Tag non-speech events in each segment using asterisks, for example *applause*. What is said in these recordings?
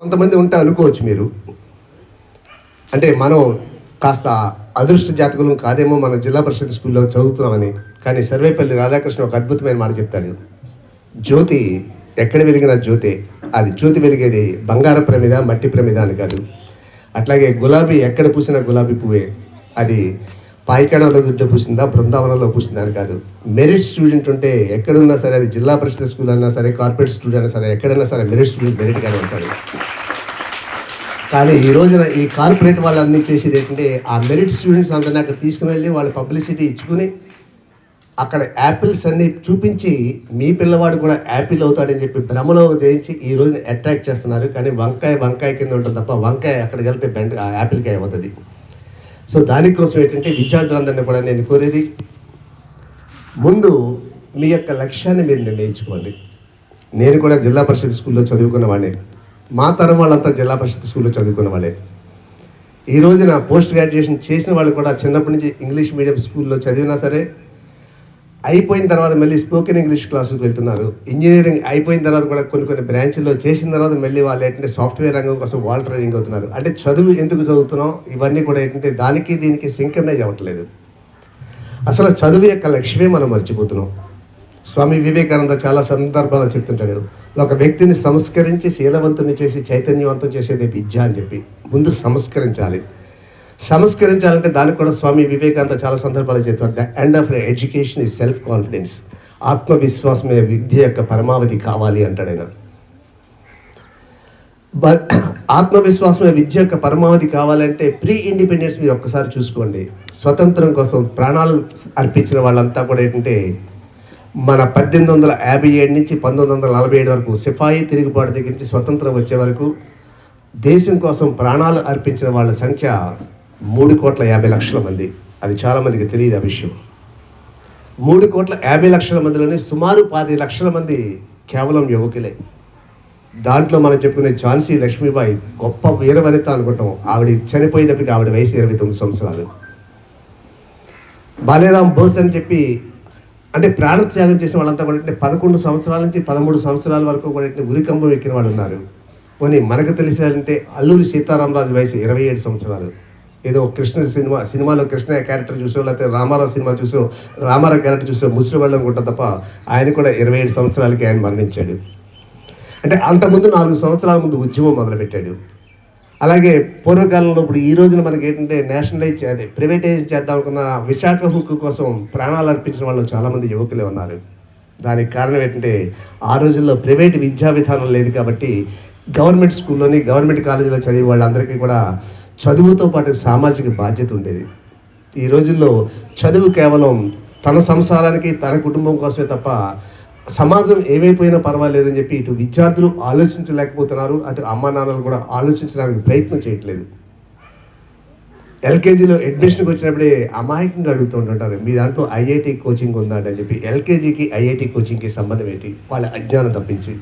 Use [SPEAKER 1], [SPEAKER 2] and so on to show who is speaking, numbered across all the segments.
[SPEAKER 1] కొంతమంది ఉంటే అనుకోవచ్చు మీరు. అంటే మనం కాస్త అదృష్ట జాతకులు కాదేమో మన జిల్లా పరిషత్ స్కూల్లో చదువుతున్నామని కానీ సర్వేపల్లి రాధాకృష్ణ ఒక అద్భుతమైన మాట చెప్తాడు. జ్యోతి ఎక్కడ వెలిగిన జ్యోతి. అది జ్యోతి వెలిగేది బంగార ప్రమిద మట్టి ప్రమిద అని కాదు. అట్లాగే గులాబీ ఎక్కడ పూసిన గులాబీ పువ్వే. అది పాయికాణంలో దుడ్డ పూసిందా బృందావనంలో పూసిందా అని కాదు. మెరిట్ స్టూడెంట్ ఉంటే ఎక్కడున్నా సరే అది జిల్లా పరిషత్ స్కూల్ అన్నా సరే కార్పొరేట్ స్టూడెంట్ అయినా సరే ఎక్కడైనా సరే మెరిట్ స్టూడెంట్ మెరిట్గానే ఉంటాడు. కానీ ఈ రోజున ఈ కార్పొరేట్ వాళ్ళు అన్ని చేసేది ఏంటంటే ఆ మెరిట్ స్టూడెంట్స్ అందరినీ అక్కడ తీసుకుని వెళ్ళి వాళ్ళ పబ్లిసిటీ ఇచ్చుకుని అక్కడ యాపిల్స్ అన్ని చూపించి మీ పిల్లవాడు కూడా యాపిల్ అవుతాడని చెప్పి భ్రమలో జయించి ఈ రోజున అట్రాక్ట్ చేస్తున్నారు. కానీ వంకాయ వంకాయ కింద ఉంటుంది తప్ప వంకాయ అక్కడికి వెళ్తే బెండ ఆ యాపిల్కాయ అవుతుంది. సో దానికోసం ఏంటంటే విద్యార్థులందరినీ కూడా నేను కోరేది ముందు మీ యొక్క లక్ష్యాన్ని మీరు నిర్ణయించుకోండి. నేను కూడా జిల్లా పరిషత్ స్కూల్లో చదువుకున్న వాడిని. మా తరం వాళ్ళంతా జిల్లా పరిషత్ స్కూల్లో చదువుకున్న వాళ్ళే. ఈ రోజున పోస్ట్ గ్రాడ్యుయేషన్ చేసిన వాళ్ళు కూడా చిన్నప్పటి నుంచి ఇంగ్లీష్ మీడియం స్కూల్లో చదివినా సరే అయిపోయిన తర్వాత మళ్ళీ స్పోకెన్ ఇంగ్లీష్ క్లాసులకు వెళ్తున్నారు. ఇంజనీరింగ్ అయిపోయిన తర్వాత కూడా కొన్ని కొన్ని బ్రాంచ్ల్లో చేసిన తర్వాత మళ్ళీ వాళ్ళు ఏంటంటే సాఫ్ట్వేర్ రంగం కోసం వాళ్ళు ట్రైనింగ్ అవుతున్నారు. అంటే చదువు ఎందుకు చదువుతున్నాం ఇవన్నీ కూడా ఏంటంటే దానికి దీనికి సింకనైజ్ అవ్వట్లేదు. అసలు చదువు యొక్క లక్ష్యమే మనం మర్చిపోతున్నాం. స్వామి వివేకానంద చాలా సందర్భాలు చెప్తుంటాడు. ఒక వ్యక్తిని సంస్కరించి శీలవంతుని చేసి చైతన్యవంతం చేసేది విద్య అని చెప్పి. ముందు సంస్కరించాలి. సంస్కరించాలంటే దానికి కూడా స్వామి వివేకానంద చాలా సందర్భాలు చెప్తారు the end of education is self confidence ఆత్మవిశ్వాసమే విద్య యొక్క పరమావధి కావాలి అంటాడు ఆయన. *coughs* ఆత్మవిశ్వాసమే విద్య యొక్క పరమావధి కావాలంటే ప్రీ ఇండిపెండెన్స్ మీరు ఒక్కసారి చూసుకోండి. స్వతంత్రం కోసం ప్రాణాలు అర్పించిన వాళ్ళంతా కూడా ఏంటంటే మన పద్దెనిమిది వందల యాభై ఏడు నుంచి పంతొమ్మిది వందల నలభై ఏడు వరకు సిపాయి తిరుగుబాటు దగ్గర నుంచి స్వతంత్రం వచ్చే వరకు దేశం కోసం ప్రాణాలు అర్పించిన వాళ్ళ సంఖ్య మూడు కోట్ల యాభై లక్షల మంది. అది చాలా మందికి తెలియదు ఆ విషయం. మూడు కోట్ల యాభై లక్షల మందిలోని సుమారు పది లక్షల మంది కేవలం యువకులే. దాంట్లో మనం చెప్పుకునే ఝాన్సీ లక్ష్మీబాయి గొప్ప వీరవనిత అనుకుంటాం. ఆవిడ చనిపోయేటప్పటికి ఆవిడ వయసు ఇరవై తొమ్మిది సంవత్సరాలు. బాలేరాం బోస్ అని చెప్పి అంటే ప్రాణత్యాగం చేసిన వాళ్ళంతా కూడా పదకొండు సంవత్సరాల నుంచి పదమూడు సంవత్సరాల వరకు కూడా అంటే ఉరికంబం ఎక్కిన వాళ్ళు ఉన్నారు. పోనీ మనకు తెలిసారంటే అల్లూరి సీతారామరాజు వయసు ఇరవై ఏడు సంవత్సరాలు. ఏదో కృష్ణ సినిమా సినిమాలో కృష్ణ క్యారెక్టర్ చూసో లేకపోతే రామారావు సినిమా చూసో రామారావు క్యారెక్టర్ చూసో ముసలి వాళ్ళు అనుకుంటా తప్ప ఆయన కూడా ఇరవై ఏడు సంవత్సరాలకి ఆయన మరణించాడు. అంటే అంతకుముందు నాలుగు సంవత్సరాల ముందు ఉద్యమం మొదలుపెట్టాడు. అలాగే పూర్వకాలంలో ఇప్పుడు ఈ రోజున మనకి ఏంటంటే నేషనలైజ్ అదే ప్రైవేటైజ్ చేద్దాం అనుకున్న విశాఖ హుక్కు కోసం ప్రాణాలు అర్పించిన వాళ్ళు చాలామంది యువకులే ఉన్నారు. దానికి కారణం ఏంటంటే ఆ రోజుల్లో ప్రైవేట్ విద్యా విధానం లేదు కాబట్టి గవర్నమెంట్ స్కూల్లోని గవర్నమెంట్ కాలేజీలో చదివే వాళ్ళందరికీ కూడా చదువుతో పాటు సామాజిక బాధ్యత ఉండేది. ఈ రోజుల్లో చదువు కేవలం తన సంసారానికి తన కుటుంబం కోసమే తప్ప సమాజం ఏమైపోయినా పర్వాలేదని చెప్పి ఇటు విద్యార్థులు ఆలోచించలేకపోతున్నారు. అటు అమ్మా నాన్నలు కూడా ఆలోచించడానికి ప్రయత్నం చేయట్లేదు. ఎల్కేజీలో అడ్మిషన్కి వచ్చినప్పుడే అమాయకంగా అడుగుతూ ఉంటుంటారు మీ దాంట్లో ఐఐటి కోచింగ్ ఉందా అని చెప్పి. ఎల్కేజీకి ఐఐటి కోచింగ్కి సంబంధం ఏంటి? వాళ్ళ అజ్ఞానం తప్పించి.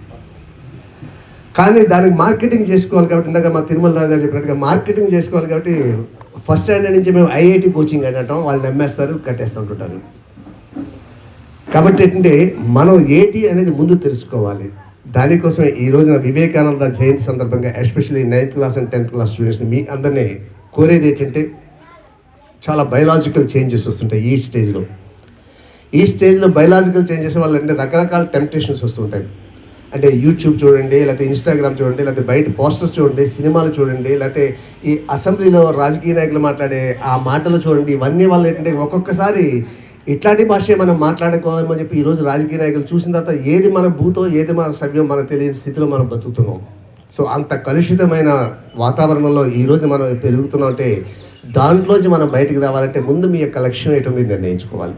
[SPEAKER 1] కానీ దానికి మార్కెటింగ్ చేసుకోవాలి కాబట్టి ఇందాక మా తిరుమల రావు గారు చెప్పినట్టుగా మార్కెటింగ్ చేసుకోవాలి కాబట్టి ఫస్ట్ స్టాండర్డ్ నుంచి మేము ఐఐటి కోచింగ్ అని అంటాం వాళ్ళు నమ్మేస్తారు కట్టేస్తూ ఉంటుంటారు. కాబట్టి ఏంటంటే మనం ఏటి అనేది ముందు తెలుసుకోవాలి. దానికోసమే ఈ రోజున వివేకానంద జయంతి సందర్భంగా especially ninth class and tenth class స్టూడెంట్స్ని మీ అందరినీ కోరేది ఏంటంటే చాలా బయలాజికల్ చేంజెస్ వస్తుంటాయి ఈ స్టేజ్లో ఈ స్టేజ్లో బయలాజికల్ చేంజెస్ వల్ల అంటే రకరకాల టెంప్టేషన్స్ వస్తుంటాయి. అంటే యూట్యూబ్ చూడండి లేకపోతే ఇన్స్టాగ్రామ్ చూడండి లేకపోతే బయట పోస్టర్స్ చూడండి సినిమాలు చూడండి లేకపోతే ఈ అసెంబ్లీలో రాజకీయ నాయకులు మాట్లాడే ఆ మాటలు చూడండి ఇవన్నీ వాళ్ళు ఏంటంటే ఒక్కొక్కసారి ఇట్లాంటి భాషే మనం మాట్లాడుకోవాలని చెప్పి ఈరోజు రాజకీయ నాయకులు చూసిన తర్వాత ఏది మన భూతో ఏది మన సభ్యం మనకు తెలియని స్థితిలో మనం బతుకుతున్నాం. సో అంత కలుషితమైన వాతావరణంలో ఈరోజు మనం పెరుగుతున్నాం అంటే దాంట్లోంచి మనం బయటికి రావాలంటే ముందు మీ యొక్క లక్ష్యం ఏంటో మీరు నిర్ణయించుకోవాలి.